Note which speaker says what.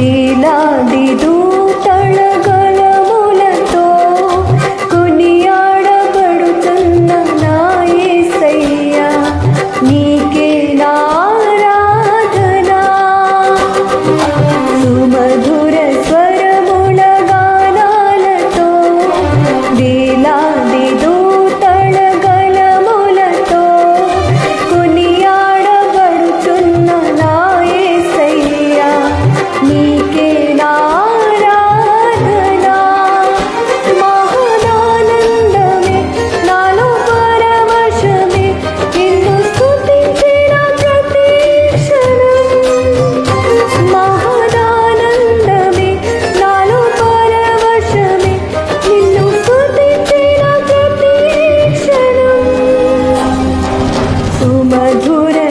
Speaker 1: వేలాడిదు